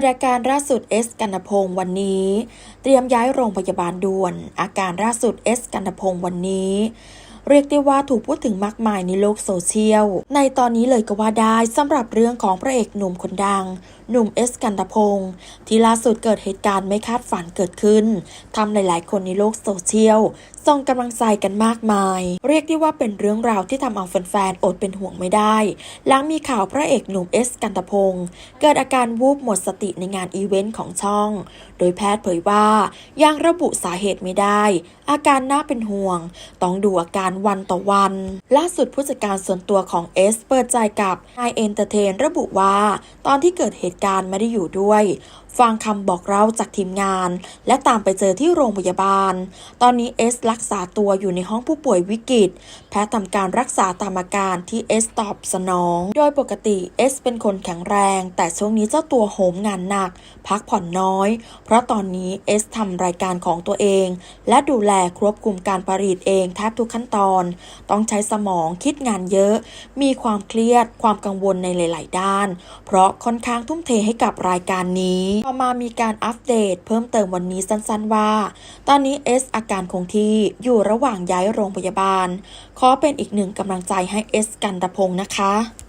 ดอาการล่าสุดเอสกันพงศ์วันนี้ เตรียมย้ายโรงพยาบาลด่วน อาการล่าสุดเอสกันพงศ์วันนี้ เรียกได้ว่าถูกพูดถึงมากมายในโลกโซเชียล ในตอนนี้เลยก็ว่าได้สำหรับเรื่องของพระเอกหนุ่มคนดัง หนุ่มเอสกันตพงศ์ที่ล่าสุดเกิดเหตุการณ์ไม่คาดฝันเกิดขึ้นทำหลาย ๆ คนในโลกโซเชียลส่งกำลังใจกันมากมาย เรียกได้ว่าเป็นเรื่องราวที่ทำเอาแฟนๆอดเป็นห่วงไม่ได้ หลังมีข่าวพระเอกหนุ่มเอสกันตพงศ์เกิดอาการวูบหมดสติในงานอีเวนต์ของช่อง โดยแพทย์เผยว่ายังระบุสาเหตุไม่ได้ อาการน่าเป็นห่วง ต้องดูอาการวันต่อวัน ล่าสุดผู้จัดการส่วนตัวของเอสเปิดใจกับนายเอนเตอร์เทน ระบุว่า ตอนที่เกิดเหตุการณ์ไม่ได้อยู่ด้วย ฟังคำบอกเล่าจากทีมงาน และตามไปเจอที่โรงพยาบาล ตอนนี้เอสรักษาตัวอยู่ในห้องผู้ป่วยวิกฤตแพทย์ทำการรักษาตามอาการที่เอสตอบสนอง โดยปกติเอสเป็นคนแข็งแรง แต่ช่วงนี้เจ้าตัวโหมงานหนัก พักผ่อนน้อย เพราะตอนนี้เอสทำรายการของตัวเอง และดูแลควบคุมการผลิตเองแทบทุกขั้นตอนต้องใช้สมองคิดงานเยอะ มีความเครียด ความกังวลในหลาย ๆ ด้าน เพราะค่อนข้างทุ่มเทให้กับรายการนี้พอมามีการอัปเดตเพิ่มเติมวันนี้สั้น ๆ ว่า ตอนนี้เอสอาการคงที่อยู่ระหว่างย้ายโรงพยาบาล ขอเป็นอีกหนึ่งกำลังใจให้เอสกันตะพงศ์นะคะ